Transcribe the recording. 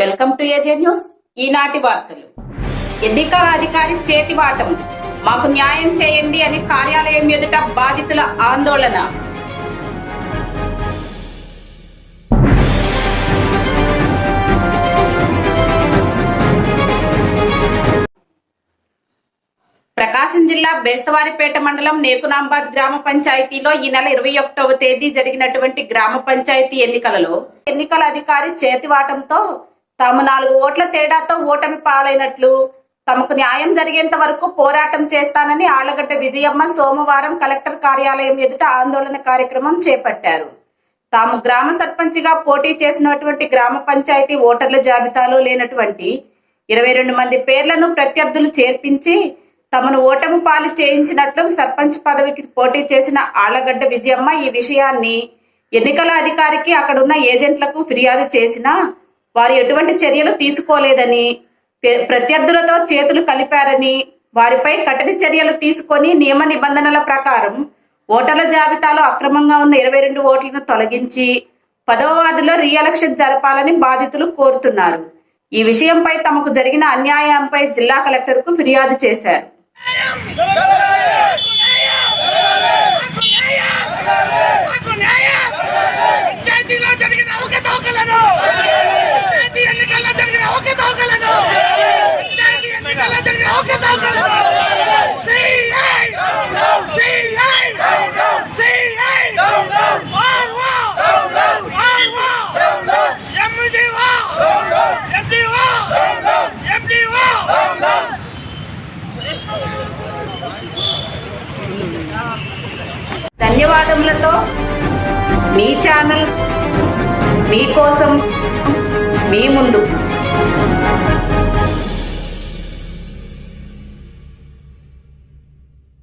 Welcome to ఏజే news. ఈనాటి వార్తలు. ఎన్నికల అధికారి చేతి వాటం. మాకు న్యాయం చేయండి అని కార్యాలయం ఎదుట బాధితుల ఆందోళన. ప్రకాశం జిల్లా బేస్తవారిపేట మండలం నేకునాంబాద్ గ్రామ పంచాయతీలో ఈ నెల ఇరవై ఒకటవ తేదీ జరిగినటువంటి గ్రామ పంచాయతీ ఎన్నికలలో ఎన్నికల అధికారి చేతివాటంతో తాము నాలుగు ఓట్ల తేడాతో ఓటమి పాలైనట్లు తమకు న్యాయం జరిగేంత వరకు పోరాటం చేస్తానని ఆళ్ళగడ్డ విజయమ్మ సోమవారం కలెక్టర్ కార్యాలయం ఎదుట ఆందోళన కార్యక్రమం చేపట్టారు. తాము గ్రామ సర్పంచ్గా పోటీ చేసినటువంటి గ్రామ పంచాయతీ ఓటర్ల జాబితాలో లేనటువంటి ఇరవై రెండు మంది పేర్లను ప్రత్యర్థులు చేర్పించి తమను ఓటమి పాలు చేయించినట్లు సర్పంచ్ పదవికి పోటీ చేసిన ఆళ్ళగడ్డ విజయమ్మ ఈ విషయాన్ని ఎన్నికల అధికారికి అక్కడున్న ఏజెంట్లకు ఫిర్యాదు చేసినా వారు ఎటువంటి చర్యలు తీసుకోలేదని ప్రత్యర్థులతో చేతులు కలిపారని వారిపై కఠిన చర్యలు తీసుకొని నియమ నిబంధనల ప్రకారం ఓటర్ల జాబితాలో అక్రమంగా ఉన్న ఇరవై రెండు ఓట్లను తొలగించి పదవ వార్డులో రీఎలక్షన్ జరపాలని బాధితులు కోరుతున్నారు. ఈ విషయంపై తమకు జరిగిన అన్యాయంపై జిల్లా కలెక్టర్కు ఫిర్యాదు చేశారు మాకు న్యాయం! పంచాయతీలో జరిగిన అవకతవకలను పంచాయతీ ఎన్నికల్లో జరిగిన అవకతవకలను పంచాయతీ ఎన్నికల్లో జరిగిన అవకతవకలను CI! CI! CI! RO! RO! MDO! MDO! MDO! ధన్యవాదములతో మీ ఛానల్ మీకోసం మీ ముందు